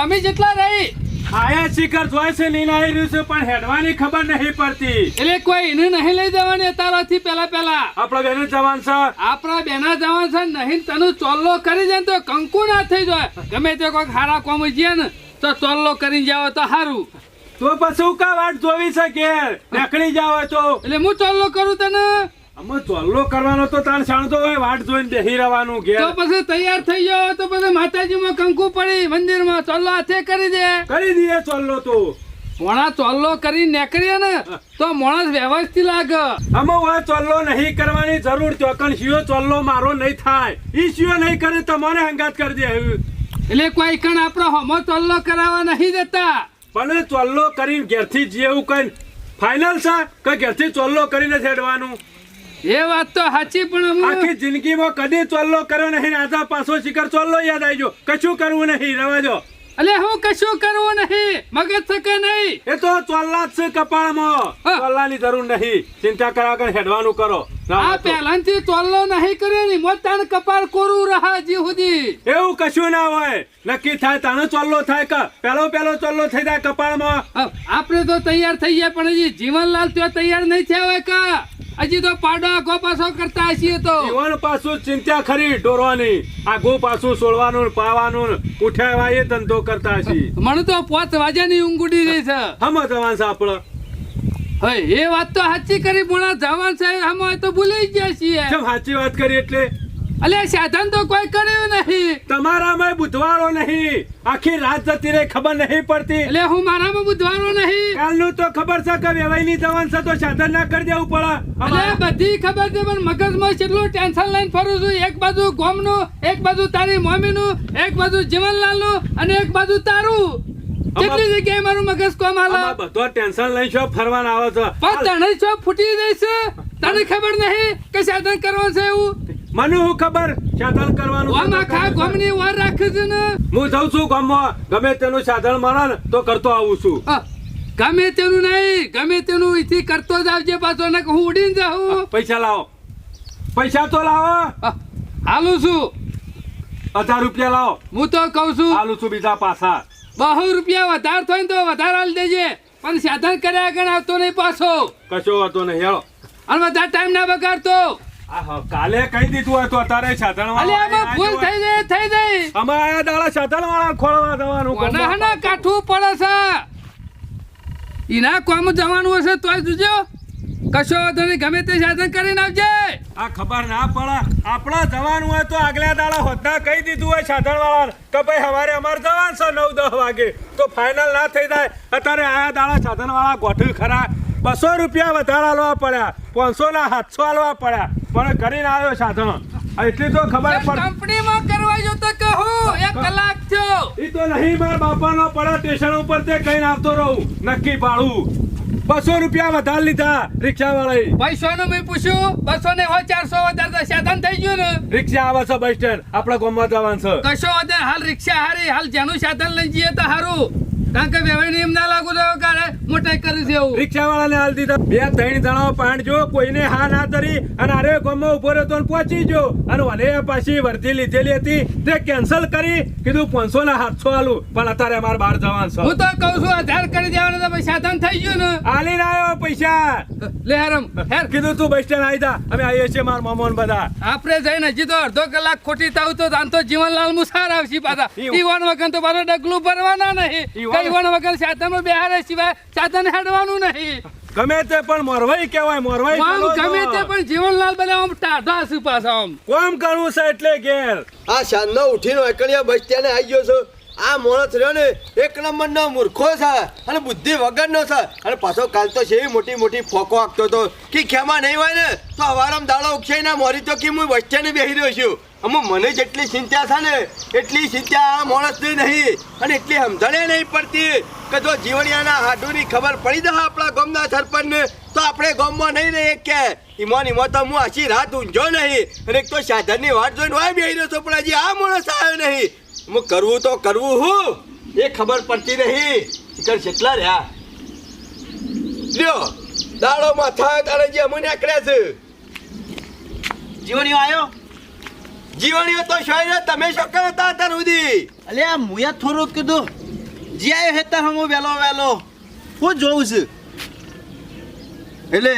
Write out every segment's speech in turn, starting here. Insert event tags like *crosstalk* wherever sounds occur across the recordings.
Mommy જેટલા રહી. આયા શિખર જોઈ છે નીના આવી રહ્યું છે પણ હેડવાની ખબર નહીં પડતી. એટલે કોઈ એને નહીં લઈ જવાની અતારાથી પેલા પેલા આપણા બેને જવાન છે? આપણા બેના જવાન છે નહીં તને ચોલ્લો કરી જાય તો કંકુ ના થઈ જાય. ગમે તે કોઈ હારા કોમ જઈએ ને તો ચોલ્લો કરીને જાવ તો સારું તો પછી કા વાટ જોવી છે કે નીકળી જાવ તો. એટલે હું ચોલ્લો કરું તને? અમે ચોલ્લો કરવાનો તો તાણ શાણતો હોય વાટ જોઈને બેહી રહેવાનું ઘેર. તો પછી તૈયાર થઈ જાવ તો પછી માતાજીમાં કંકુ પડી મંદિરમાં ચોલ્લો હાથે કરી દે. કરી દઈએ ચોલ્લો તો. મોણા ચોલ્લો કરીને નીકળીએ ને તો માણસ વ્યવસ્થિત લાગે. અમે હવે ચોલ્લો નહીં કરવાની જરૂર ચોકન શિયો ચોલ્લો મારો નહીં થાય. ઈ શિયો નહીં કરે તમારે હંગાત કરી દે એટલે કોઈ કણ આપણો હમો ચોલ્લો કરાવવા નહીં દેતા પણ ચોલ્લો કરીને ઘેરથી જેવું કઈ ફાઇનલ છે કે ઘેરથી ચોલ્લો કરીને છેડવાનું? એ વાત તો સાચી પણ આખી જિંદગીમાં કદી ચોલ્લો કર્યો નહીં ને પાછો શિખર ચોલ્લો યાદ આવી કશું કરવું નહીં રવાજો અલે હું કશું કરવું નહીં મગજ થકે નહીં. એ તો ચોલ્લા જ છે કપાળમાં. ચોલ્લાની જરૂર નહીં. ચિંતા કરવા કર હેડવાનું કરો. આ પહેલાથી ચોલ્લો નહીં કર્યો ની મોતાન કપાળ કોરું રહા જી સુધી. એવું કશું ના હોય. નક્કી થાય તાનો ચોલ્લો થાય કે પેલો પેલો ચોલ્લો થઈ જાય કપાળમાં. આપણે તો તૈયાર થઈ ગયા પણ હજી જીવનલાલ તો તૈયાર નહીં થયા હોય કા? હજી તો પાડો આગો પાછો કરતા હસીએ તો. જીવન પાછું ચિંતા ખરી ડોરવાની આગું પાછું સોળવાનું પાવાનું ઉઠાવા એ ધંધો કરતા છીએ મને તો પોત વાજાની ઊંઘ ઉડી રહી છે. હમ જવાન છે આપણે હવે એ વાત તો સાચી કરી પણ જવાન સાહેબ હમ તો ભૂલી જ ગયા છીએ. કેમ સાચી વાત કરી એટલે? અલે સાધન તો કોઈ કર્યું નહીં. તમારામાં બુધવારો નહીં. આખી રાત જતી રહી ખબર નહીં પડતી. એટલે હું મારામાં બુધવારો નહીં. કાલનું તો ખબર છે કે વેવાઈની જવાન છે તો સાધન ના કરી દેવું પડે. અલે બધી ખબર છે પણ મગજમાં કેટલું ટેન્શન લઈને ફરું છું. એક બાજુ ગોમનું એક બાજુ તારી મમ્મીનું એક બાજુ જીવનલાલનું અને એક બાજુ તારું. કેટલી જગ્યાએ મારું મગજ કોમ હાલે? બધો ટેન્શન લઈ છો ફરવાના આવે છે? પણ તને છો ફૂટી જઈશ? તને ખબર નહીં કે સાધન કરવાનું છે એવું? મને હું ખબર? સાધન કરવાનું આમ આખા ગોમની વાર રાખે ને. હું જઉં છું ગામમાં. ગમે તેનું સાધન મળે ને તો કરતો આવું છું. ગમે તેનું નહીં ગમે તેનું ઇથી કરતો જ આવજે પાછો ને હું ઉડીને જાઉં. પૈસા લાવો. પૈસા તો લાવો. હાલું છું. હજાર રૂપિયા લાવો. હું તો કઉ છું હાલું છું બીજા પાછા. બહુ રૂપિયા વધારે થાય તો વધારે હાલ દેજે. પણ સાધન કર્યા આગળ આવતો નહીં પાછો. કશો વાતો નહીં હેળો. અને વધારે ટાઈમ ના બગાડતો. કાલે કહી દીધું હોય તો અત્યારે અલે ભૂલ થઈ જાય થઈ જાય. અમે આ દાડા સાધન વાળા ખોળવા જવાનું કોના હના કાઠું પડે છે. એના કોમ જવાનું હશે તોય જોજો. કશો તમે ગમે તે સાધન કરીને આવજે. આ ખબર ના પડે. આપણા જવાનું હોય તો આગલા દાડા હોતા કહી દીધું હોય સાધન વાળા કે ભાઈ સવારે અમારે જવાનું છે નવ દસ વાગે. તો ફાઇનલ ના થઈ જાય. અત્યારે આયા દાડા સાધન વાળા ગોઠવી ખરા. બસો રૂપિયા વધારે હાલવા પડ્યા. પાંચસો ના સાતસો હાલવા પડ્યા. પણ કરીને આવ્યો સાધન. એટલી તો ખબર પડ કંપનીમાં કરવા જો તો કહું એક કલાક થયો. ઈ તો નહીં મારા બાપાનો પડા સ્ટેશન ઉપર તે કઈ આવતો રહું. નક્કી પાડું. બસો રૂપિયા વધારે લીધા રિક્ષા વાળા પૈસાનું મેં પૂછ્યું બસો ને હોય ચારસો વધારે સાધન થઈ ગયું ને. રિક્ષા આવે છે બસ સ્ટેન્ડ. આપણા ગામમાં જવાનું છે. કશો વધારે હાલ રિક્ષા હારી હાલ જેનું સાધન લઈ જઈએ તો હારું. કારણ કે વ્યવહાર નિયમ ના લાગુ તો હું ટેક કરી છે એવું. રિક્ષા વાળાને હાલ દીધા. બે ત્રણ જણા પાંચ જો કોઈને હા ના ધરી અને અરે ગમો ઊભો રહ્યો તો પહોંચી જો અને વલે પાછી વર્ધી લીધેલી હતી. તે કેન્સલ કરી કીધું પાંચસો ને સાતસો આલું. પણ અત્યારે અમારે બહાર જવાનું છે. હું તો કઉ છું આધાર કરી દેવાનું તો પછી સાધન થઈ ગયું ને. આલીને આવ્યો પૈસા. લે હરમ હેર. કીધું તું બસ સ્ટેન્ડ આવી જા. અમે આવીએ છીએ મારા મામા બધા. આપણે જઈને હજી તો અડધો કલાક ખોટી થાવ તો આમ તો જીવનલાલ મુસાર આવશે પાછા. ઈવાન ઈવન વગર તો પાછો ડગલું ભરવાના નહીં. ઈવન- ઈવન વગર સાધનમાં બેહારે સિવાય સાધન હેડવાનું નહીં. ગમે તે પણ મોરવાઈ કહેવાય મોરવાઈ આમ ગમે તે પણ જીવનલાલ બને આમ ટાઢા છે પાછા આમ. કોમ કરવું છે એટલે ઘેર. આ સાંજનો ઉઠીનો એકલિયા બસ આવી ગયો છું. આ માણસ રહ્યો ને એક નંબરનો મૂર્ખો છે અને બુદ્ધિ વગરનો છે. અને પાછો કાલ તો છે મોટી મોટી ફોકો આપતો હતો. કે ખેમા નહીં હોય ને તો અવારમ દાડો ઉક્ષાઈ ના મોરી તો કે હું વચ્ચે ને બેસી રહ્યો છું. અમુક મને જેટલી ચિંતા છે ને, એટલી ચિંતા આ માણસની નહીં. અને એટલી સમજણે નહીં પડતી કે જો જીવણિયાના હાડુની ખબર પડી જાય આપણા ગામના સરપંચને, તો આપણે ગામમાં નહીં રહીએ કે. ઈમાન ઈમો તો હું આછી રાત ઊંઝો નહીં. અને એક તો સાધનની વાટ જોઈને વાય બેહી રહ્યો છું, પણ હજી આ માણસ આવ્યો નહીં. હું કરવું તો કરવું હું. એ ખબર પડતી નહીં. ચિકન કેટલા રહ્યા. લ્યો, દાડો માથા તારે જે અમને આકડ્યા છે. જીવણીઓ આવ્યો જીવણીઓ તો શોય ને તમે શું કરતા હતા સુધી? અલે આ મુયા થોડું કીધું. જ્યાં હેતા હમો વેલો વેલો હું જોઉં છું. એટલે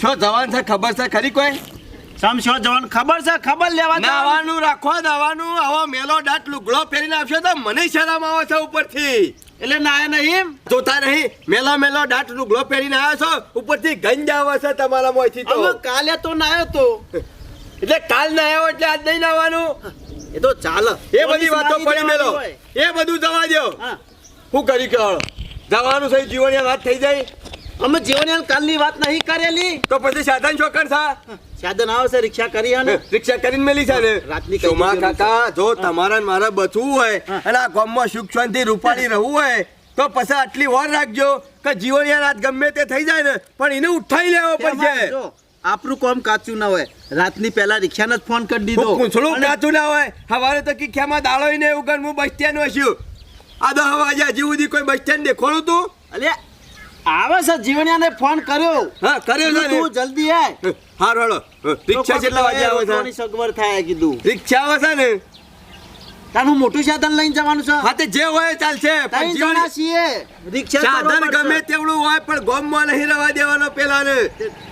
શું જવાન છે ખબર છે ખરી કોઈ? સમશો જવાન? ખબર છે ખબર લેવા નાવાનું રાખો નાવાનું આવો મેલો ડાટ લુગડો પહેરીને આવશો તો મને શરમ આવે છે ઉપરથી. એટલે નાયા નહીં જોતા નહીં મેલો મેલો ડાટ લુગડો પહેરીને આવ્યો છો ઉપરથી ગંજ આવે છે તમારા મોંથી તો. કાલે તો નાયો તો. એટલે કાલ ના આવ્યો એટલે આજ નહીં નાવાનું. એ તો ચાલ. એ બધી વાતો પડી મેલો. એ બધું જવા દો હું. કરી કે જવાનું છે જીવનયાન વાત થઈ જાય. અમે જીવનયાન કાલની વાત નહીં કરેલી. તો પછી સાધન ચોકડ છે સાધન આવશે રિક્ષા કરી અને રિક્ષા કરીને મેલી છે ને? રાતની ચોમા સોમા કાકા જો તમારા ને મારે બચવું હોય. અને આ ગામમાં સુખ શાંતિ રૂપાળી રહેવું હોય તો પછી આટલી વાર રાખજો કે જીવનયાન આજ ગમે તે થઈ જાય ને પણ એને ઉઠાઈ લેવો પડશે. આપણું કોમ કાચું ના હોય. રાતની પહેલા રિક્ષાને જ ફોન કરી દીધો. પૂંછડું કાચું ના હોય. હવારે તો કિખ્યામાં દાળો ને એવું હું બસ સ્ટેન્ડ વસ્યું આ હવા વાગે જીવું સુધી કોઈ બસ સ્ટેન્ડ દેખોડું તું? અલે આવે છે જીવણિયાને ફોન કર્યો. હા કર્યો ને. તું જલ્દી આય. હારો હળો રિક્ષા કેટલા વાગે આવે છે. સગવડ થાય કીધું. રિક્ષા આવે છે ને? તારું મોટું સાધન લઈને જવાનું છે. હા તે જે હોય ચાલશે પણ ત્રણ જણા છીએ. રિક્ષા સાધન ગમે તેવડું હોય પણ ગોમમાં નહીં રહેવા દેવાનો પેલા ને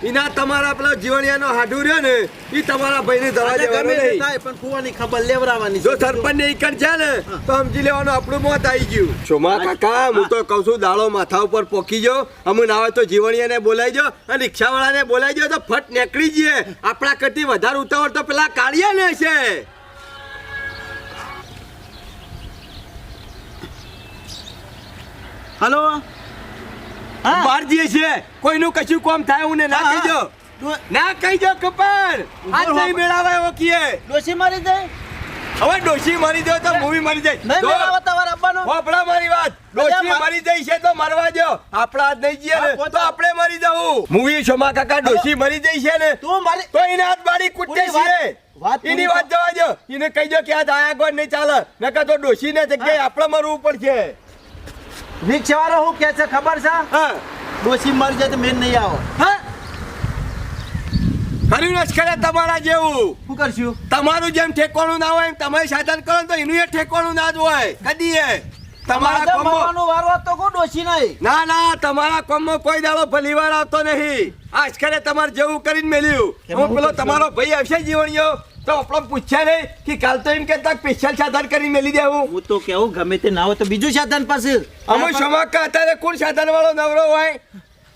એના તમારા પેલા જીવણિયાનો હાડું રહ્યો ને એ તમારા ભાઈને જવા આજે દેવાનો નહીં. પણ કુવાની ખબર લેવરાવાની જો સરપંચ ને ઈકણ છે ને તો સમજી લેવાનું આપણું મોત આવી ગયું. સોમા કાકા હું. તો કહું છું દાડો માથા ઉપર પોકી જો અમુક ના હોય તો જીવણિયાને બોલાવી જો અને રિક્ષાવાળાને બોલાવી જો તો ફટ નીકળી જઈએ. આપણા કરતી વધારે ઉતાવળ તો પેલા કાળિયા ને છે. હલો? હા. બહાર જઈએ છીએ. કોઈનું કશું કોમ થાય હું ને ના કહીજો. ના કહીજો આ આજ ઊભો નહીં મેળાવાય ઓકીએ ડોશી મારી જાય? હવે ડોશી મરી જાય તો મૂવી મરી જાય. નહીં મેળાવો તમારે આપવાનો? મારી વાત. ડોશી મરી જઈ છે તો મરવા જો આપણા હાથ નહીં જઈએ ને તો આપણે મરી જવું મૂવી શોમા કાકા ડોશી મરી જઈ છે ને તું મારી તો એને હાથ બારી કૂટે છે. વાત એની વાત જવા દો. એને કહી દો કે આ દાયા ગોળ નહીં ચાલે. નકર તો ડોશી ને જગ્યાએ આપણે મરવું પડશે. રિક્ષાવાળો હું કે છે ખબર છે? હા? મરી જાય તો મેન નહીં આવો. તમારા જેવું. શું કરશું? તમારું જેમ ઠેકવાનું ના હોય તમે સાધન કરો ને તો એનું એ ઠેકવાનું ના જ હોય. કદી એ. તમારા તમારા વારો તો કો ડોશી નહીં? ના ના તમારા કોમમાં કોઈ દાડો ભલીવાર આવતો નહીં. આજકાલે તમારે જેવું કરીને મેલ્યું. કેમ હું પેલો તમારો ભાઈ આવશે જીવણીઓ તો આપણો પૂછ્યા નહીં કે કાલ તો એમ કેતા સ્પેશિયલ સાધન કરી મેલી દેવું. હું તો કેવું ગમે તે ના હોય તો બીજું સાધન પાસે. અમે શોમાકા અત્યારે કોણ સાધન વાળો નવરો હોય.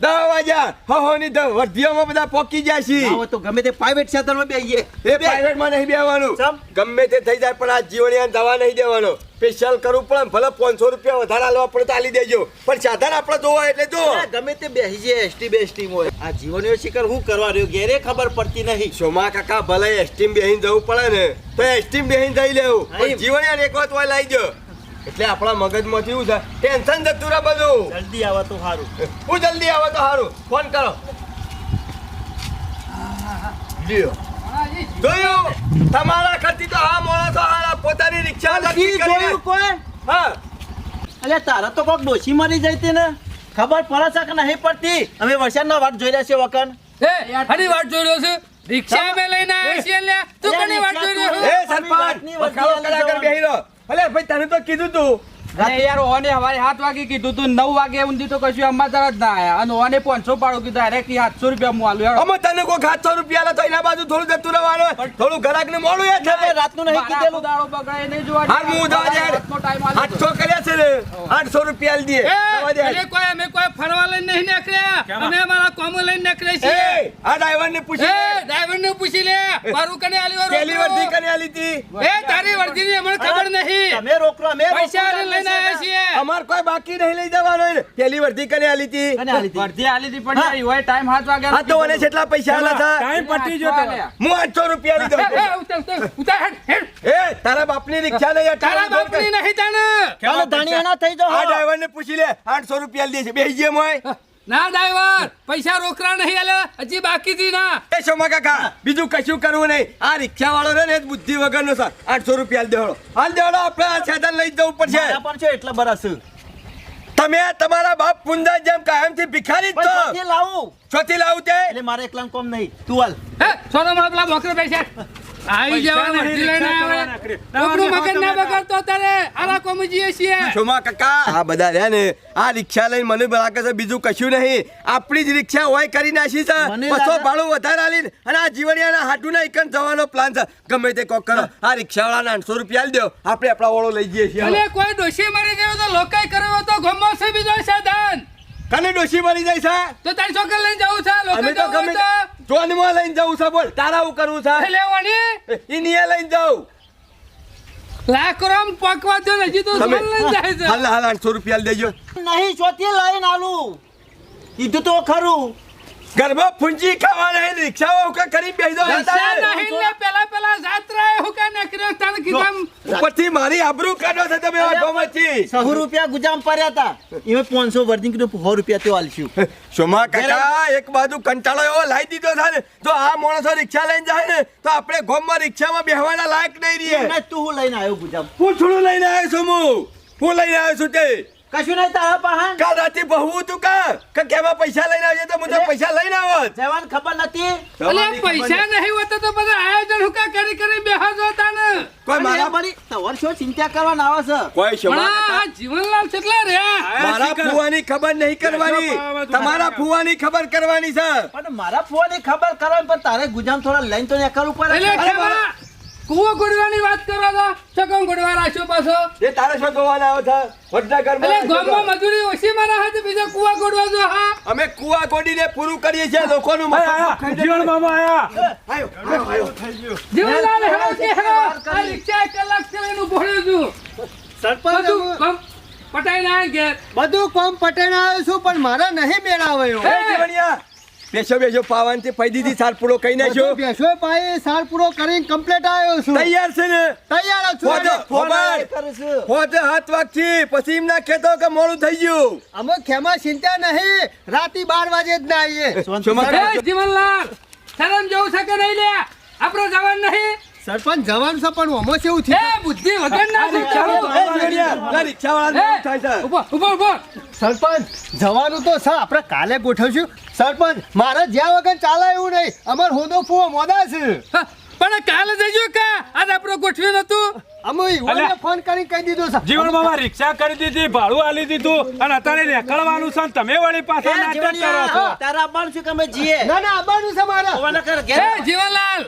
દસ વાગ્યા હો હો ની વર્ધીઓમાં બધા પોકી જાય છે. તો ગમે તે પ્રાઇવેટ એ પ્રાઇવેટમાં નહીં બેવાનું ગમે તે થઈ જાય પણ આ જીવણીયાને દવા નહીં દેવાનો. સ્પેશિયલ કરવું પણ ભલે પાંચસો રૂપિયા વધારે આલવા પડે તો દેજો. પણ સાધન આપણે જોવા એટલે જો. ગમે તે બેસી જાય એસટી બેસ્ટી હોય. આ જીવનીય શિખર હું કરવા રહ્યો? ઘેરે ખબર પડતી નહીં. સોમા કાકા ભલે એસટીમ બેહીને જવું પડે ને તો એસટીમ બેહીને જઈ લેવું. જીવણીયાને એક વાત હોય લાવી દો એટલે આપણા મગજમાંથી શું છે ટેન્શન જતું રહે બધું. જલ્દી આવે તો સારું હું જલ્દી આવે તો સારું ફોન કરો. લ્યો. જોયું? તમારા ખર્ચી તો આ માણસો હારા પોતાની રિક્ષા નક્કી જોયું કોઈ? હા. અલ્યા તારા તો કોક ડોસી મરી જાય તે ને ખબર પડે છે કે નહીં પડતી? અમે વરસાદના વાટ જોઈ રહ્યા છે વકન. એ હરી વાત જોઈ રહ્યો છું? રિક્ષા અમે લઈને આવ્યા છીએ લે તું કોની વાત જોઈ રહ્યો એ સરપંચ વધી કલાકાર બેહી રહો. અલે ભાઈ તને તો કીધું તું અરે યાર ઓને હવારે સાત વાગે કીધું તું નવ વાગે ઊંધી તો કશું અમારા જ ના આયા. અને ઓને પાંચસો પાડો કીધું ડાયરેક્ટ સાતસો રૂપિયા હું આલું. યાર અમે તને કોઈ સાતસો રૂપિયા તો એના બાજુ થોડું જતું રહેવાનું થોડું ઘરાક ને મોડું યાર થાય. રાતનું નહીં કીધેલું. દાડો બગડાય નહીં જોવા હાલ હું ઉધાર આલ્યો આઠસો કર્યા છે ને આઠસો રૂપિયા આલી દે. એ, અરે કોઈ અમે કોઈ ફરવા લઈને નહીં નીકળ્યા. અમે અમારા કોમો લઈને નીકળે છે આ ડ્રાઈવર ને પૂછી ડ્રાઈવર ને પૂછી લે. મારું કને આલી રોકડો? વર્ધી કને આલી હતી એ તારી વર્દીની અમને ખબર નહીં. તમે રોકડો અમે પૈસા લઈને અમાર કોઈ બાકી નહીં લઈ જવાનો હોય વર્ધી કને આલી હતી કને આલી હતી? વર્ધી આલી હતી પણ યાર એવાય time સાત હા તો મને કેટલા પૈસા આલા હતા. ટાઈમ હું રૂપિયા લઈ દઉં ઉતાર, હેડ, હેડ. એ તારા બાપની રિક્ષા લઈ તારા બાપની નહીં તાને. ચાલો ધાણિયાના થઈ જાઓ. આ ડ્રાઈવર ને પૂછી લે આઠસો રૂપિયા લે છે બેસી ગયા મોય. ના ડ્રાઈવર પૈસા રોકડા નહીં આલે હજી બાકી થી ના. એ શોમા કાકા બીજું કશું કરવું નહીં. આ રિક્ષા વાળો ને એ જ બુદ્ધિ વગરનો સર આઠસો રૂપિયા હાલ દેવડો હાલ દેવડો આપણે આ સાધન લઈ જવું પડશે. પણ છે એટલે બરાસ. તમે તમારા બાપ પુંજા જેમ કાયમથી ભિખારી જ છો. લાવું. છોથી લાવું તે? એટલે મારે એકલા કોમ નહીં. તું હાલ. હે સોનો મારા પેલા બોકરો બેસે આવી જવાના જવા નહીં, લઈને આવે. નાખડે. મગજ ના બગાડતો તારે આલા કોમ જીએ છીએ. છોમા કાકા આ બધા રહ્યા ને આ રિક્ષા લઈને મને લાગે છે બીજું કશું નહીં. આપણી જ રિક્ષા હોય કરી નાખી છે. બસો ભાડું વધારે આલીને અને આ જીવણિયાના હાટુના એકન જવાનો પ્લાન છે. ગમે તે કોક કરો. આ રિક્ષાવાળાને આઠસો રૂપિયા આલી દો. આપણે આપણા ઓળો લઈ જઈએ છીએ. અને કોઈ ડોશી મરી ગયો તો લોકાઈ કર્યો તો ગમો છે બીજો સાધન. કને ડોશી બની જાય છે? તો તારી છોકરી લઈને જવું છે? અમે લોકાઈ તો ગમે જોનમાં લઈને જવું છે બોલ. તારા હું કરવું એ છે લેવાની ઇનિયા લઈને જાઉં. લાખ રોમ પકવા તો ને હજી તો લઈને જાય છે. હાલ હાલ 100 રૂપિયા દેજો. નહીં ચોથી લઈને આલું. કીધું તો ખરું. ઘરમાં ફૂંચી ખાવા નહીં રિક્ષાઓ કે કરી બેસી દો નહીં લે પેલા પેલા જાત્રા એ હું કાંઈ નકર્યો તારે ઉપરથી મારી આબરૂ કાઢો છે તમે ઓટોમાંથી સહુ રૂપિયા ગુજામ પડ્યા હતા એમાં પાંચસો વર્ધી કીધું સો રૂપિયા તો આલશું. સોમા કાકા એક બાજુ કંટાળો એવો લાવી દીધો છે તો આ માણસો રિક્ષા લઈને જાય ને તો આપણે ગોમમાં રિક્ષામાં બેહવાના લાયક નહીં રહીએ. મેં તું હું લઈને આવ્યો ગુજામ? પૂછડું લઈને આવ્યો છું હું. હું લઈને આવ્યો છું તે. કશું નહીં તારા પાહન. કાલ રાતે બહુ તું કા? કે કેવા પૈસા લઈને આવજે તો હું પૈસા લઈને આવો જવાન ખબર નથી. અલે પૈસા નહીં હોતા તો બધા આયોજન હું કા કરી કરી બેહા જોતા ને કોઈ મારા મારી તવર શો ચિંતા કરવાના આવે છે? કોઈ સોમા આ જીવનલાલ કેટલા રહ્યા મારા ફુવાની ખબર નહીં કરવાની. તમારા ફુવાની ખબર કરવાની છે. પણ મારા ફોન ખબર કરવાની પણ તારે ગુજામ થોડા લઈને તો નીકળવું પડે. એટલે ખેમા કૂવો ગોડવાની વાત કરો છો ચકમ ગોડવા રાખ્યો પાછો? એ તારે શું જોવાના આવ્યો છે? વડનગરમાં એટલે ગામમાં મજૂરી ઓછી મારા હાથે બીજો કૂવા ગોડવા જો હા? અમે કુવા ગોડીને પૂરું કરીએ છીએ લોકોનું જાય. જીવન મામા આયા. આયો, આયો, આયો. જીવનલાલ હેરો કે હેરો આ રિક્ષા કલાક છે લઈને ભોળ્યું છું. બધું પટાઈ ના ઘેર બધું કોમ પટેલ આવ્યો છું પણ મારા નહીં મેળાવ્યો. એ જીવણિયા, બેસો બેસો પાવાનથી પૈ દીધી સારપુડો કઈ નાખ્યો બેસો પાઈ સારપુડો કરીને કમ્પ્લીટ આવ્યો છું. તૈયાર છે ને? તૈયાર ફોટો, છું. ફોટો. હાથ વાગથી પછી એમના ખેતો કે મોડું થઈ ગયું. અમે ખેમા ચિંતા નહીં. રાતી બાર વાગે જ ના આવીએ. જીવનલાલ. શરમ જેવું છે કે નહીં લે? આપણો જવાન નહીં? સરપંચ જવાનું છે પણ ઓમો કેવું એ બુદ્ધિ વગર ના રિક્ષાવાળાને થાય છે. ઊભો ઊભો ઊભો. સરપંચ જવાનું તો સર આપણે કાલે ગોઠવશું. સરપંચ મારે જ્યાં વગર ચાલે એવું નહીં. અમાર હોદો ફૂવો મોદા છે. પણ કાલે જજો કા? આજ આપણો ગોઠવ્યું નતું અમે ઓલે ફોન કરી કહી દીધો છે. જીવન મામા રિક્ષા કરી દીધી ભાડું આલી દીધું અને અત્યારે નીકળવાનું છે તમે વળી પાછા નાટક કરો છો. તારા આપવાનું શું કે અમે જીએ? ના ના આવવાનું છે મારા. ઓવાના કર ઘેર જીવનલાલ!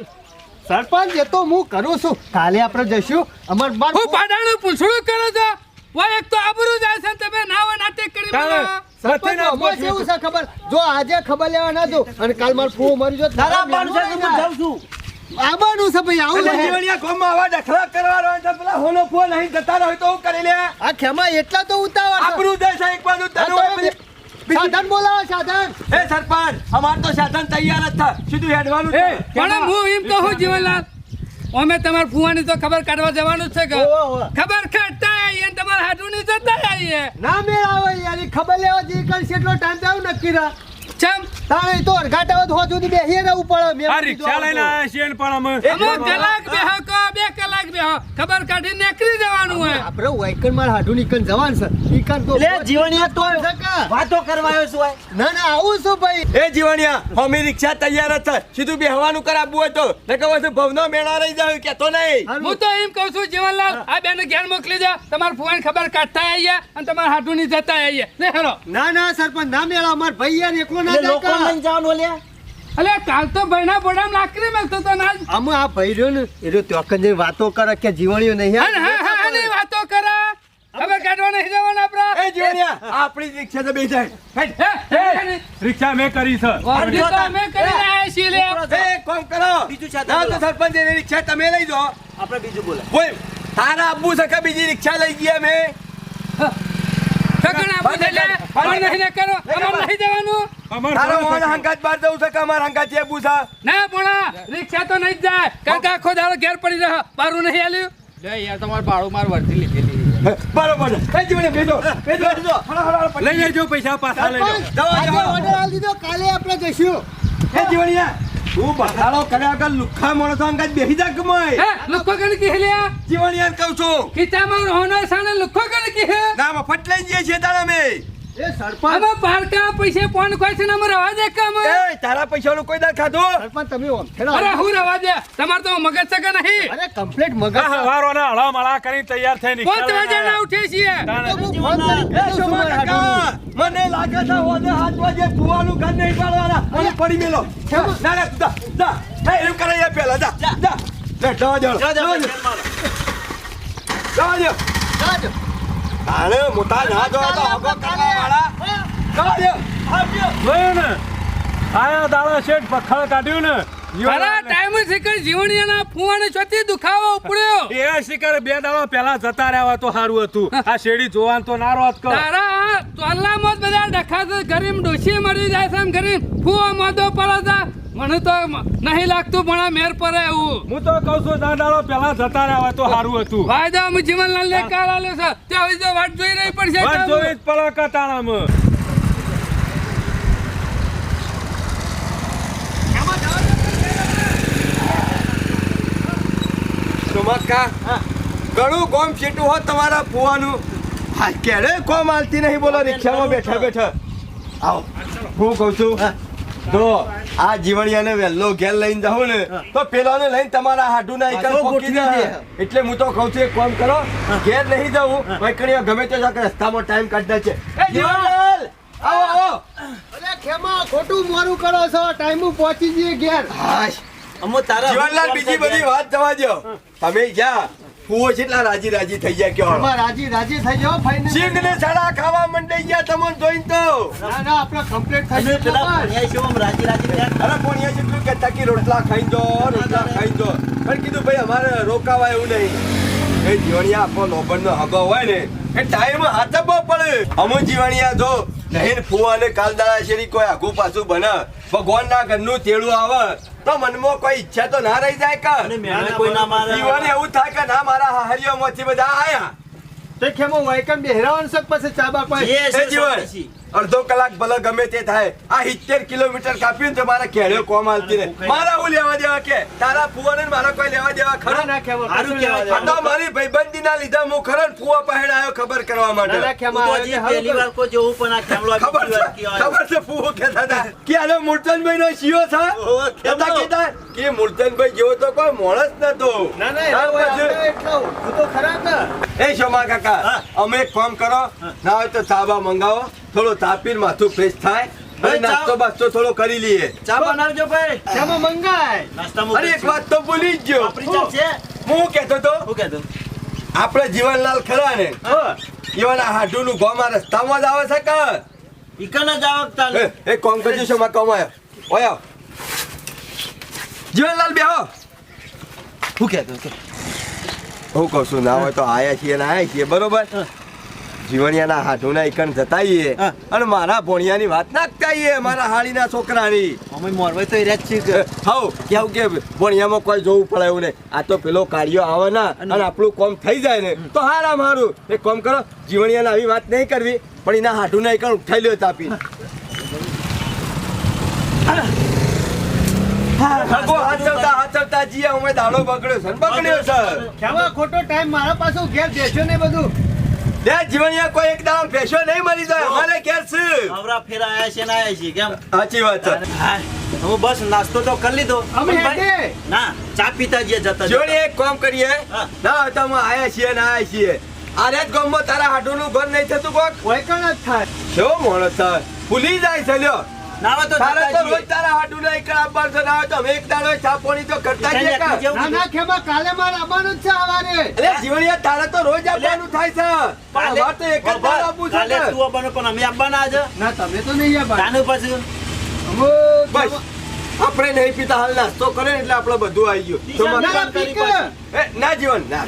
સરપંચ એ તો હું કરું છું. કાલે આપણે જઈશું અમાર બાર હું પાડાનું પૂછડું કરો છો? વાય એક તો આબરૂ જાય છે તમે નાવા નાટક કરી બોલો. સરપંચ ઓમો કેવું છે ખબર? જો આજે ખબર લેવા ના જો અને કાલ માર ફૂ મરી જો તારા આપવાનું છે હું જાઉં છું. આવવાનું છે ભાઈ આવું એટલે જીવણિયા ગામમાં આવા ડખલા કરવાનો હોય તો પેલા હોનો ફોન અહીં જતા રહો તો હું કરી લે. આ ખેમા એટલા તો ઉતાવળ છે. આપણું છે એક બાજુ સાધન બોલાવો સાધન. એ સરપંચ અમાર તો સાધન તૈયાર જ થા સીધું હેડવાનું છે. પણ હું એમ કહું જીવનલાલ અમે તમાર ફુવાની તો ખબર કાઢવા જવાનું છે કે. ખબર કાઢતા આવીએ તમારા હાડુની જતા આવીએ ના મેળ આવે યાર ખબર લેવા જે કણ કેટલો ટાઈમ જાવ નક્કી ના ચમ. તારે તો અરઘાટા હો સુધી બેસીએ રહેવું પડે મે આ રિક્ષા લઈને ને પણ અમે અમે કલાક બેહો કો બે કલાક બેહો ખબર કાઢી નીકળી જવાનું હે આપણે વાયકણ માર હાડુ નીકળ જવાન છે. ઈ તો લે જીવણિયા તો વાતો કરવા આવ્યો છું આય. ના ના આવું છું ભાઈ. એ જીવણિયા અમે રિક્ષા તૈયાર જ છે સીધું બેહવાનું કરાવવું હોય તો. ને કહો છો ભવનો મેળા રહી જાય કેતો નહીં. હું તો એમ કહું છું જીવનલાલ આ બેને ઘેર મોકલી દો. તમાર ફોન ખબર કાઢતા આવીએ અને તમારા હાડુની જતા આવીએ લે હેરો ના ના સરપંચ ના મેળા અમાર ભાઈ એકલો ના લોકો લઈને જવાનું ઓલ્યા અલે કાલ તો ભાઈના બોડામ લાકરી મેલતો તો ના આમ આ ભાઈ રહ્યો ને એ રહ્યો ત્યાં કણ જઈને વાતો કરે કે જીવણીઓ નહીં હા હા વાતો કરે. હવે કાઢવા નહીં જવાના આપણા. એ જીવણીયા આ આપણી રિક્ષા તો બેસી જાય. રિક્ષા મેં કરી છે. તો અમે કરીને આયા છીએ લે. એ કોમ કરો. બીજું છે ના તો સરપંચ ને રિક્ષા તમે લઈ જો આપણે બીજું બોલે બોલ. તારા અબ્બુ સકા બીજી રિક્ષા લઈ ગયા મેં. સગન આપું છે લે. નહીં કરો. અમારે નહીં જવાનું. અમાર તારો થોડો મોણ બાર જવું છે કે અમાર હંગાત આબુ છે? ના પોણા રિક્ષા તો નહીં જાય. કારણ કે આખો દાડો ઘેર પડી રહે. બારું નહીં આલ્યું? લે યાર તમારે ભાડું માર વર્તી લીધેલી બરોબર. એ જીવણી ભેજો હળો, હળો, લઈ લેજો પૈસા પાછા લઈ લો ઓર્ડર આલી દીધો કાલે આપણે જઈશું. એ જીવણીયા. તું બસાડો કર્યા વગર લુખ્ખા માણસો હંગાત બેસી જા કે હે લુખો કરી કી હેલ્યા જીવણીયા કહું છું. ખીચામાં હોનો સાને લુખો કરી કી હે? ના મફત લઈ જઈએ છીએ તારા અમે પારકા પૈસે ફોન ખોય છે ને અમે રવા દે કે અમે એ તારા પૈસાનું કોઈ દાડ ખાધું? સરપંચ તમે ઓમ ખેલો અરે હું રવા દે? તમાર તો મગજ છે કે નહીં? અરે કમ્પ્લીટ મગજ આ હવારોને હળામળા કરી તૈયાર થઈ ઉઠે છીએ. તો હું ફોન કરી કાકા, મને લાગે છે હોજે હાથ ઘર નહીં પાડવાના. અને પડી મેલો. ના ના તું જા, જા. હે એમ કરે એ પેલા. દો જા, જા, જવા દો ભાઈ, મારો. જવા દો જાજો. તાણે મોટા ના જો તો હગો કરવા વાળા. દો. જોયું ને આયા દાડા શેઠ પખાળ કાઢ્યું ને. ખરા ટાઈમ શીખર જીવણીના ફુવાને છતી દુખાવો ઉપડ્યો. એ શિકાર બે દાડા પહેલા જતા રહ્યા હોય તો સારું હતું. આ શેડી જોવાન તો ના રોત કર. તારા આ ચોલ્લામાં બધા ડખા ગરીબ ડોશી મરી જાય છે એમ ગરીમ ફુવા મોદો પડે છે મને તો નહીં લાગતું પણ આ મેર પડે એવું. હું તો કઉ છું દાદાળો પેલા જતા રહ્યા હોય તો સારું હતું. વાયદા અમે જીવનલાલ ને કાલ આલ્યો છે. ત્યાં સુધી તો વાટ જોઈ રહી પડશે વાટ જોઈ જ પડે કટાણામાં. સુમક્કા ઘણું ગોમ છેટું હોત તમારા ફુવાનું. હા ક્યારે કોમ આલતી નહીં બોલો રિક્ષામાં બેઠા બેઠા. આવો. હું કહું છું તો આ જીવણિયાને વહેલો ઘેર લઈને જાઉં ને તો પેલાને લઈને તમારા હાડું ના એકલ દે દે. એટલે હું તો કહું છું એક કામ કરો ઘેર નહીં જાઉં વૈકણીઓ ગમે તે જાકે રસ્તામાં ટાઈમ કાઢતા છે એ જીવણલાલ આવો આવો. અરે ખેમા ખોટું મોરું કરો છો. ટાઈમ પહોંચી જઈએ ઘેર. હાશ. અમો તારા જીવણલાલ બીજી બધી વાત જવા દો તમે જા. કુવો કેટલા રાજી રાજી થઈ ગયા કયો? એમાં રાજી રાજી થઈ ગયો ફાઇનલ સિંગ ને સાડા ખાવા મંડી ગયા તમને જોઈને તો. ના ના આપણે કમ્પ્લીટ થઈ ગયો પેલા. ભણ્યા છે, આમ રાજી રાજી થયા. અરે પોણીયા જેટલું કે તકી રોટલા ખાઈ દો રોટલા ખાઈ દો. પણ કીધું ભાઈ અમારે રોકાવા એવું નહીં. એ જીવણિયા આપણો લોબણનો હગો હોય ને એ ટાઈમ હાચવવો પડે અમુ જીવણિયા જો નહીં ફુવા અને કાલદાળા શેરી કોઈ આગુ પાછું બને ભગવાન ના ઘરનું તેડું આવે તો મનમાં કોઈ ઈચ્છા તો ના રહી જાય કે ના. જીવન એવું થાય કે ના મારા હાહરીઓમાંથી બધા આયા તે ખેમો વાયકમ બેહરાવન સક પાસે ચાબા કોઈ એ જીવન. અડધો કલાક ભલે ગમે તે થાય. આ સિત્તેર કિલોમીટર કાપ્યું તો મારા કેળ્યો કોમ હાલતી રહે. મારા હું લેવા દેવા કે? તારા ફુવા ને મારા કોઈ લેવા દેવા ખરા? ના તો મારી ભાઈબંધી ના લીધા હું ખરો ફુવા પહેણ આવ્યો ખબર કરવા માટે. પહેલી વાર કોઈ જોવું પણ આ કેમલો ખબર. ખબર છે ફુવો કહેતા હતા. કે આનો મૂર્તનભાઈ નો શિયો છે કેતા કેતા કે મૂર્તનભાઈ જેવો તો કોઈ માણસ નતો. ના ના તો ખરા કે એ શોમા કાકા અમે એક કામ કરો. ના હોય તો ચાબા મંગાવો. થોડો તાપીર માથું ફ્રેશ થાય. નાસ્તો બાસ્તો થોડો કરી લઈએ. ચા બનાવજો ભાઈ. ખેમો મંગાય. અરે એક વાત તો ભૂલી જ ગયો. પાપડી ચાટ છે. હું કહેતો તો? શું કહેતો આપણે જીવનલાલ ખરા ને એવાના હાડુ નું ગોમાં રસ્તામાં જ આવે છે કે? ઈકન જ આવક એ, એક માં કમાયો ઓયો જીવનલાલ બેહો શું કહેતો હું કહું છું ના હોય તો આયા છીએ ને આયા છીએ બરોબર? જીવણિયાના હાથોના એકણ જતાઈએ અને મારા ભોણિયાની વાત નાખતા આઈએ મારા હાળીના છોકરાની. અમે મોરવાઈ તો એ રહ્યા જ છીએ *laughs* કેવું કે ભોણિયામાં કોઈ જોવું પડે એવું નહીં. આ તો પેલો કાર્યો આવે ના અને આપણું કોમ થઈ જાય ને તો હારા મારું. એક કોમ કરો જીવણિયાને આવી વાત નહીં કરવી પણ એના હાડુના એકણ ઉઠાઈ લ્યો તાપી. હાથ ચલતા હાથ ચલતા જીએ અમે દાડો બગડ્યો ખેમા ખોટો ટાઈમ મારા પાસે ઘેર દેશો ને બધું. લે જીવણિયા કોઈ એક દાડો ભેંસો નહીં મળી જાય અમારે ઘેર છે. આવરા ફેર આયા છે ને આયા છે કેમ? સાચી વાત છે. હું બસ નાસ્તો તો કરી લીધો. અમે ભાઈ- ના ચા પીતા જે જતા જોડી. એક કામ કરીએ. ના તો અમે આયા છીએ ને આયા છીએ. આરે જ ગામમાં તારા હાડુનું ઘર નહીં થતું કોક? કણ જ થાય. શું મોડો થાય? ભૂલી જાય છે લ્યો. ના હોય તો તારે તો રોજ જઈએ. તારા હાડુના એક આપવાનું છે તો અમે એક દાડો ચા તો કરતા જ કઈ કા જેવું ના ના ખેમા કાલે મારે આવવાનું છે સવારે. એટલે જીવણિયા તારે તો રોજ આપવાનું થાય છે. કાલે- તો એક જ દાડો આપવું છે કાલે તું આવવાનો પણ અમે આવવાના આજે. ના તમે તો નહીં આવ્યા તાનું પછી? બસ. આપણે નહીં પીતા હાલ નાસ્તો કરે એટલે આપણે બધું આવી ગયું. ના, જીવન ના.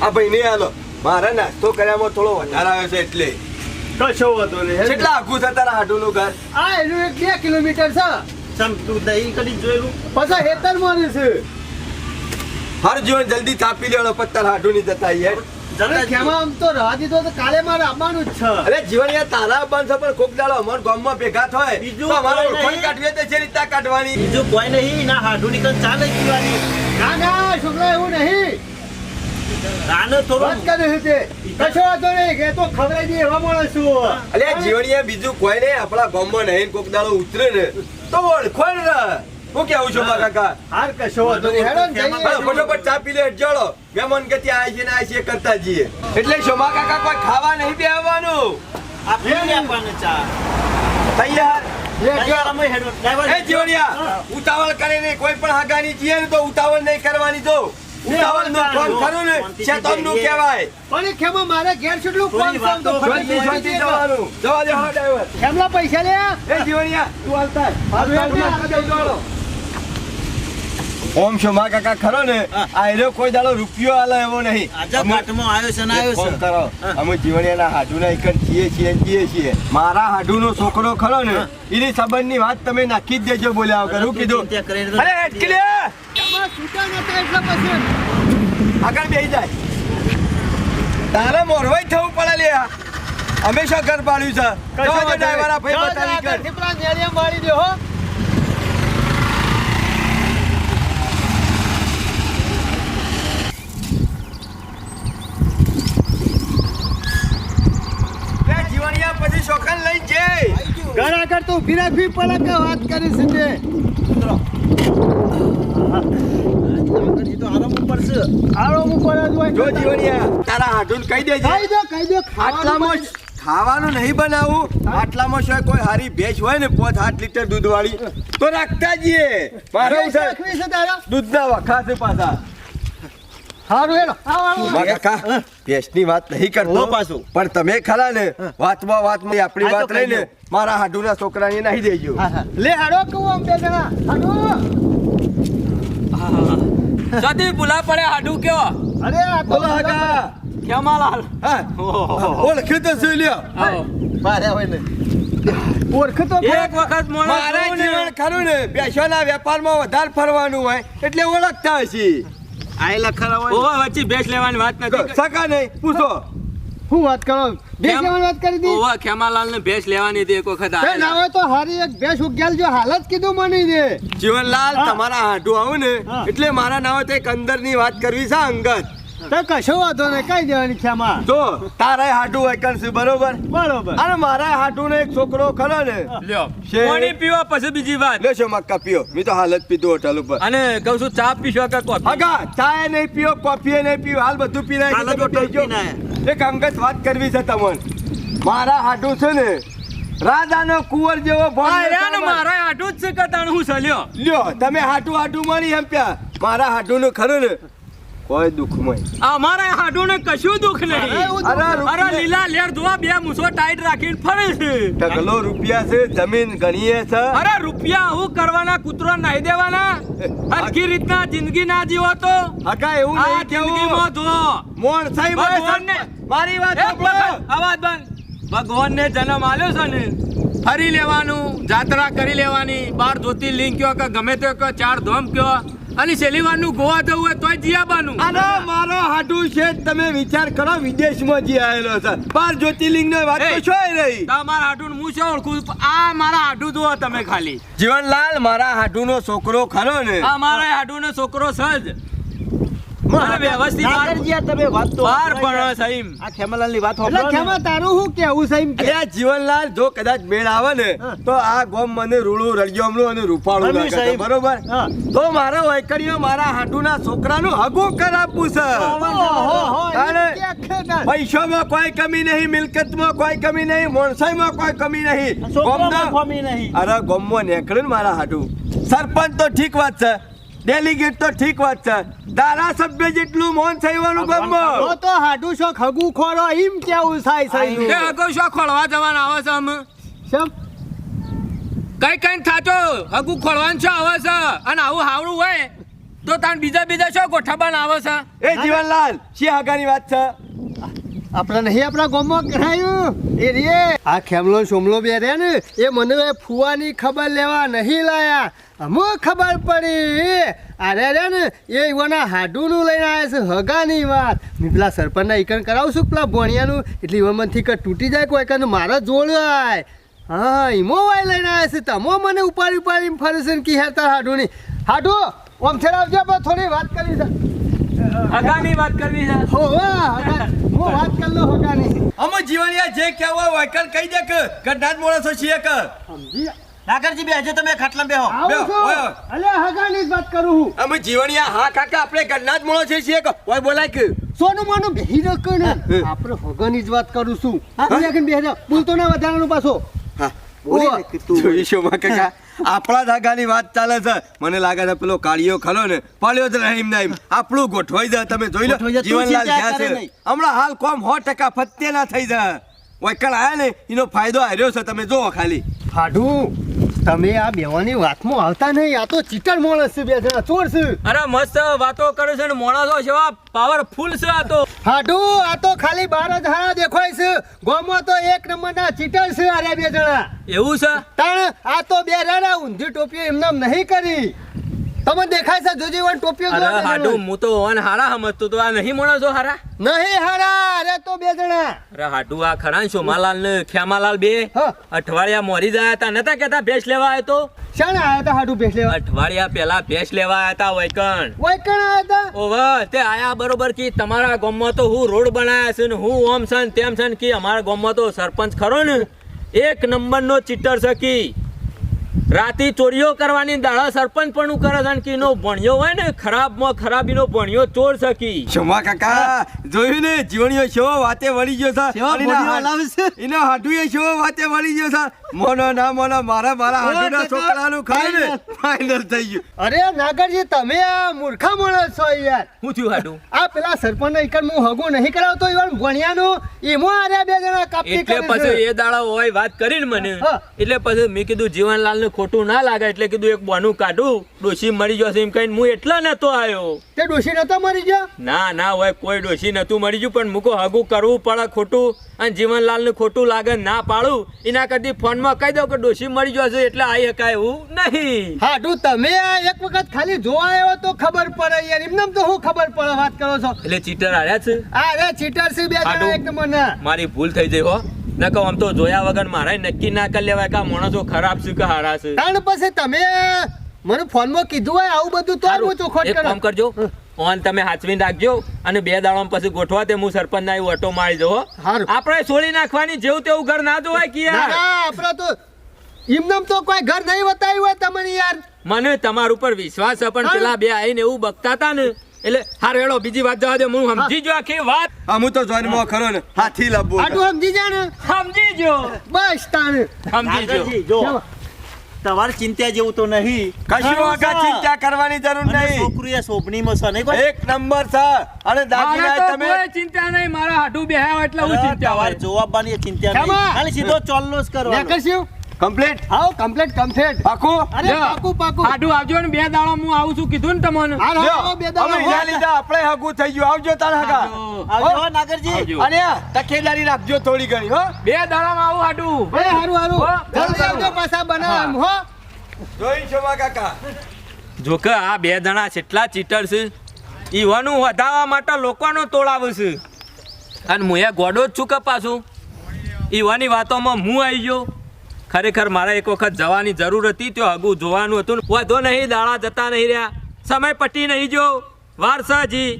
આ ભાઈ નહીં હાલો. મારા નાસ્તો કર્યામાં થોડો વધારે આવ્યો છે એટલે. કશો વાંધો નહીં કેટલા આઘું છે તારા હાડુનું ઘર? આ એનું એક બે કિલોમીટર છે. સમ તું દહીં કરી જોયેલું? પછી હેતર મારે છે. હર જીવન જલ્દી તાપી લેવાનો પત્તર હાડુની જતા યાર જતા અરે જઈએ. ખેમા આમ તો રાહ દીધો તો કાલે મારે આવવાનું જ છે. અરે જીવન યાર તારા બંધ છે પણ કોક દાડો ભેગા થાય. બીજું તો અમારે કોઈ ઓળખાણ નહીં. કાઢવી હોય તો કાઢવાની. બીજું કોઈ નહીં ના હાડું નીકળ ચા ના ના છોકરા એવું નહીં. આને થોડું કશો વાંધો નહીં એ તો ખવડાવી દે એવા માણસ છું. અલે જીવણીયા બીજું કોઈ નહીં આપણા ગામમાં નહીં કોક દાડો ઉતરે ને તો ઓળખો હું કેવું છું મારા કાકા? હાર કશો વાંધો નહીં હેડો ને જઈએ. હાલો, ફટોફટ ચા પી લે જળો મહેમાન કે ત્યાં આવીએ ને આવીએ કરતા જઈએ. એટલે શોભા કાકા કોઈ ખાવા નહીં બેહવાનું? આપણે આપવાનું ચા. તૈયાર? ઉતાવળ કરે ને કોઈ પણ હાગાની જીએ તો ઉતાવળ નહીં કરવાની તો નું ફોન ખરું ને શેતાનનું કહેવાય. પણ ખેમા મારે ઘેર કેટલું કોમ છે આમ તો શાંતિ શાંતિ જવાનું. જવા દે હા ડ્રાઈવર. ખેમલા પૈસા લે. એ જીવણિયા તું હાલતા. ઓમ શોમા કાકા ખરો ને? આ કોઈ દાડો રૂપિયો આલે એવો નહીં. આજે ઘાટમાં આવ્યો છે ને આવ્યો છે. કરો. અમે જીવણિયાના હાડુના એકન છીએ છીએ છીએ છીએ. મારા હાડુનો છોકરો ખરો ને એની સંબંધની વાત તમે નાખી જ દેજો બોલ્યા વગર. હું કીધું અરે હેટકી લે! ખેમા છૂટા નતા એટલે પછી આગળ બેહી જાય. તારે મોરવાઈ થવું પડે લે હંમેશા ઘર પાડ્યું છે? કશો ડ્રાઈવર આ ભાઈ બતાવી કર. ઠીપરા નેળિયા મારી દે હો લે જીવણિયા પછી શોખન લઈ જઈ ઘર આગળ તો ઊભી રાખવી પડે કે વાત કરી છે તે. આરામ ઉપર છે આરો ઉપર જ હોય જો જીવણિયા તારા હાડુન કહી દેજે. કહી દો કહી દો આટલામાં ખાવાનું નહીં બનાવું. આટલામાં શું કોઈ હારી ભેંસ હોય ને પોત આઠ લીટર દૂધ વાળી તો રાખતા જઈએ. મારે ભેંસ રાખવી છે દૂધના વખા પાછા. સારું હેડો ભેંસની વાત નહીં કરતો. પાછું. પણ તમે ખરા ને વાતમાં વાતમાં આપણી વાત લઈને મારા હાડુના છોકરાને નાહી દેજો. લે હાડો કહું આમ બે જણા હાડો. સદી ભૂલા પડે હાડુ કયો? અરે આ તો બોલો કેમાલાલ હા. ઓળખ્યું તો શું લ્યો. મારે હોય ને. ઓળખતો એક વખત મારા જીવન ખરું ને બેસવાના વેપારમાં વધારે ફરવાનું હોય એટલે ઓળખતા હશે. આયેલા ખરા હોય વચ્ચે ભેંસ લેવાની વાત નથી. સકા નહીં પૂછો. હું વાત કરો? બે લેવાની વાત કરી હતી? ઓવા ખેમાલાલ ને ભેંસ લેવાની હતી એક વખત તે ના હોય તો હારી એક ભેંસ ઉગ્યાલ જો હાલત કીધું મને દે જીવનલાલ તમારા હાડું આવું ને એટલે મારા નામે તો એક અંદરની વાત કરવી છે અંગત. તો કશો વાંધો નહીં કઈ દેવાની ક્ષમા? તો તારા હાડું હોય બરોબર? બરોબર. અને મારા હાડું એક છોકરો ખરો ને લ્યો પાણી પીવા પછી બીજી વાત. લે છો મક્કા પીઓ મેં તો હાલ જ પીધું હોટલ ઉપર. અને કહું છું ચા પીશો કે કોફી? હગા ચાય નહીં પીઓ કોફી નહીં પીઓ હાલ બધું પી હાલ પીને એક અંગત વાત કરવી છે તમને. મારા હાટુ છે ને રાજાનો કુંવર જેવો નશામાં. મારા હાટુ જ છે કે તાણ હું સલ્યો લ્યો તમે હાટુ હાટુ મારી એમ પ્યા મારા હાટુ નું ખરું ને કોઈ દુઃખમય અમારા હાડું ને કશું દુઃખ નહીં. અરે અરે લીલા લેર ધોવા બે મૂછો ટાઈટ રાખીને ફરે છે. ઢગલો રૂપિયા છે જમીન ગણીએ છે. અરે રૂપિયા હું કરવાના કૂતરો નાહી દેવાના? *laughs* હરખી રીતના જિંદગી ના જીવો તો? હકા એવું નહીં કેવું? જિંદગીમાં જો. મોણ સાહેબ મારી વાત અવાજ બંધ. ભગવાનને જન્મ આલ્યો છે ને. ફરી લેવાનું જાત્રા કરી લેવાની. બાર ધોતી લિંક કયો કે ગમે તે કયો ચાર ધોમ કયો. અને છેલ્લી વારનું ગોવા જવું હોય તોય જીયાબાનું અરે મારો હાટુ છે તમે વિચાર કરો વિદેશમાં જી આવેલો છે. પાર જ્યોતિર્લિંગની વાત તો. છો રહી. તમારા હાટુ હું શું ઓળખું આ મારા હાટુ જુઓ તમે ખાલી. જીવનલાલ મારા હાટુ નો છોકરો ખરો ને? આ મારા હાટુ નો છોકરો સજ જીવનલાલ જો કદાચ મેળ આવે ને તો આ ગોમ મને રૂડું રળિયોમલું અને રૂપાળું લાગે બરોબર? તો મારો વૈકરીઓ મારા હાટુના છોકરાનું હગું કરાવવું છે. પૈસામાં કોઈ કમી નહીં મિલકતમાં કોઈ કમી નહીં મોણસાઈમાં કોઈ કમી નહીં. અરે ગોમમાં નીકળે ને મારા હાટું સરપંચ તો ઠીક વાત છે. ડેલિગેટ તો ઠીક વાત છે. ધારાસભ્ય જેટલું મોન થઈવાનું તો ગમો તો હાડુ શો ખગુ ખોળો એમ કેવું થાય એ છે અગાઉ શું ખોળવા જવાના આવે છે અમે શેમ? કઈ કઈ થાતો. હગુ ખોળવાનું છો આવે છે? અને આવું હાવડું હોય તો તાન બીજા બીજા શો ગોઠાબાન આવે છે? એ જીવનલાલ શી હાગાની વાત છે? આપણે નહીં, આપણા ગામમાં કરાયું. એ રે આ ખેમલો સોમલો બે રહ્યા ને, એ મને ફુવાની ખબર લેવા નહીં લાયા. અમુ ખબર પડી. અરે રે ને, એ ઈવાના હાડુનું લઈને આવ્યા છે, હગાની વાત. મેં પેલા સરપંચના ઈકણ કરાવું છું, પેલા ભણિયાનું. એટલે ઈવનમાંથી કે તૂટી જાય, કોઈ કાંઈ મારા જોડાય હા, ઈમો વાય લઈને આવ્યા છે, તમો મને ઉપાડી ઉપાડી ફરે છે ને, કી હેતા હાડુની. હાડુ, ઓમ છેડાવજો થોડી વાત કરી છે હગાની વાત કરવી છે? હો હું વાત કર લો હગાની. અમે જીવણિયા જે કહેવો હોય કર કહી દે કે ગઢનાથ માણસો છીએ કે. સમજી? નાગરજી બે હજુ તમે ખાટલા બેહો. અલે હગાની જ વાત કરું હું અમે જીવણિયા હા કાકા આપણે ગઢનાથ છે છીએ કે ઓય બોલાય કે. સોનું માનું બેહી રખ આપણે હગાની જ વાત કરું છું. હા બેહી. બોલતો ના વધારાનું પાછો. જોઈશું માં કાકા આપણા ધાગાની વાત ચાલે છે. મને લાગે છે પેલો કાળિયો ખરો ને પાળ્યો જ નહીં એમ આપણું ગોઠવાઈ જાય તમે જોઈ લો જીવનલાલ ગયા છે. હમણાં હાલ કોમ સો ટકા ફત્તે ના થઈ જાય. વૈકલ આયા ને એનો ફાયદો આવ્યો છે તમે જોવો ખાલી. હાડું તમે આ બેવાની વાતમાં આવતા નહીં આ તો ચીટર માણસ છે બે જણા ચોર છે. અરે મસ્ત વાતો કરે છે ને માણસો જેવા પાવરફુલ છે આ તો. હાડું આ તો ખાલી બાર જ હારા દેખાય છે. ગોમાં તો એક નંબરના ચીટર છે અરે બે જણા. એવું છે? તાણ આ તો બે રાડા ઊંધી ટોપીઓ એમને નહીં કરી. તમને દેખાય છે જોજી વન ટોપીઓ અરે જોવા બે હું તો ઓન હારા સમજતો તો આ નહીં જો હારા? નહીં હારા અરે તો બે જણા. અરે હાડુ આ ખરાન સોમાલાલ ને ખ્યામાલાલ બે. અઠવાડિયા મોરી જાય તા નતા કેતા ભેસ લેવા આવ્યો તો? શાણે આયા તા હાડુ ભેસ લેવા? અઠવાડિયા પહેલા ભેસ લેવા આયા હતા વૈકણ. વૈકણ આયા તા ઓવે તે આયા બરોબર કે તમારા ગામમાં તો હું રોડ બનાયા છે ને હું ઓમ છે તેમ છે ને કે અમારા ગામમાં તો સરપંચ ખરો ને? એક નંબરનો ચીટર છે કી. રાતી ચોરીઓ કરવાની દાડા સરપંચ પણ કરે છે ને કે એનો ભણ્યો હોય ને ખરાબમાં ખરાબ એનો ભણ્યો ચોર છે કી શોમા કાકા જોયું ને? જીવણીઓ શો વાતે વળી ગયો સર કેવા એના હાડુએ શો વાતે વળી ગયો સર મોનો ના મોનો મારા મારા હાડુના છોકરાનું ખાય ને ફાઇનલ થઈ ગયું. અરે નાગરજી તમે આ મૂર્ખા માણસ છો યાર. હું થયું હાડું? આ પેલા સરપંચ એક હું હગું નહીં કરાવતો ઈવન ભણ્યાનું એમાં આરે બે જણા કાપી એટલે પછી એ દાડા હોય વાત કરીને મને. એટલે પછી મેં કીધું જીવનલાલ ને ખોટું ના લાગે એટલે કીધું એક બોનું કાઢું ડોશી મરી જશે. એમ કહીને હું એટલા નતો આવ્યો. તે ડોશી નતો મરી ગયો? ના ના હોય કોઈ ડોશી નતું મરી ગયું પણ મૂકો હગું કરવું પડે ખોટું અને જીવનલાલ ને ખોટું લાગે ના પાડું એના કરતી ફોનમાં કહી દો કે ડોશી મરી જશે એટલે આવી શકાય એવું નહીં. હાડું તમે એક વખત ખાલી જોવા આવ્યો તો ખબર પડે યાર એમને તો હું ખબર પડે વાત કરો છો? એટલે ચીટર આવ્યા છે? આ રે ચીટર છે બે. એક નંબરના. મારી ભૂલ થઈ જઈ હો. ન કહો આમ તો જોયા વગર મારે નક્કી ના કરી લેવાય કે આ માણસો ખરાબ છે કે હારા છે. કારણ પછી તમે મને ફોનમાં કીધું હોય આવું બધું તો હું ચોખવટ એક કામ કરજો. ઓન તમે હાચવીને રાખજો અને બે દાડામાં પછી ગોઠવા તે હું સરપંચ ના ઓટો મારી જવો આપણે છોડી નાખવાની જેવું તેવું ઘર ના જોવાય કે આપણે તો એમનેમ તો કોઈ ઘર નહીં બતાવ્યું હોય તમને યાર. મને તમાર ઉપર વિશ્વાસ છે પણ પેલા બે આઈને એવું બકતા હતા ને એટલે હાર હેડો બીજી વાત જવા દે હું. સમજી જો આખી વાત. હું તો જોઈનમાં ખરો ને હાથી લાવવો આટલું સમજી જા ને સમજી જો બસ તાને સમજી જો જો તમારે ચિંતા જેવું તો નહીં. કશું ખરું ચિંતા કરવાની જરૂર નહીં. છોકરી એ શોભનીમાં છે નહીં કોઈ? એક નંબર છે. અને દાદીના તમે ચિંતા નહીં મારા હાડું બેહાવ એટલે હું ચિંતા તમારે હોય. ચિંતા નહીં. ખાલી સીધો ચોલ્લો જ કરવાનો. નેકરસ્યું કમ્પ્લીટ આવો કમ્પ્લીટ કમ્પ્લીટ પાકું? અરે. પાકું પાકું. હાડું આવજો ને બે દાડા હું આવું છું કીધું ને તમને. બે અમે દાડા લીધા હો. આપણે હગું થઈ ગયું. આવજો તારા હગા. આવજો. નાગરજી. અને તકેદારી રાખજો થોડી ઘણી હો. બે દાડામાં આવું હાડું એ હારું હારું. જલ્દી. આવજો પાછા બનાવ હો. જોઈ છો કાકા? જો કે આ બે જણા કેટલા ચીટર છે ઈવાનું વધારવા માટે લોકોનો તોડાવું છે. અને હું એ ગોડો જ છું કે પાછું. ઈવાની વાતોમાં હું આવી ગયો. ખરેખર મારે એક વખત જવાની જરૂર હતી તો હગું જોવાનું હતું વધો નહીં દાડા જતા નહીં રહ્યા. સમય પટી નહીં જો વારસાજી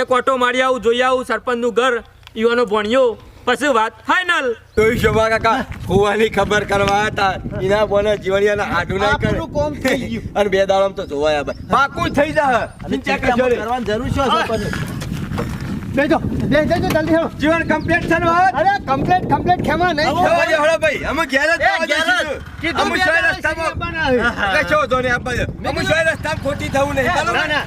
એક ઓટો મારી આવું જોઈ આવું સરપંચનું ઘર યુવાનો ભણ્યો. પછી વાત ફાઇનલ તોય શોભા કાકા હોવાની ખબર કરવા હતા. એના બોને જીવણિયાના હાડું ના કરે. કોમ થઈ ગયું. અને બે દાડામાં તો જોવાયા ભાઈ પાકું થઈ જા. કરવાની જરૂર છે સરપંચ બેજો જજો જલ્દી હો જીવન કમ્પ્લીટ છે ને વાત અરે કમ્પ્લીટ કમ્પ્લીટ ખેમા નહીં. આવો, જવા હળો ભાઈ. અમે ઘેર જ જ. દઈશું. કીધું અમે દાડા રસ્તામાં. એટલે શું ધોની આપવા દે. અમે સોય રસ્તામાં ખોટી થવું નહીં. ચાલો ના ના.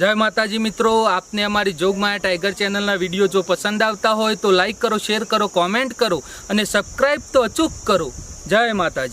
જય માતાજી મિત્રો આપને અમારી જોગમાયા ટાઈગર ચેનલના વીડિયો જો પસંદ આવતા હોય તો લાઈક કરો શેર કરો કોમેન્ટ કરો અને સબસ્ક્રાઈબ તો અચૂક કરો. જય માતાજી.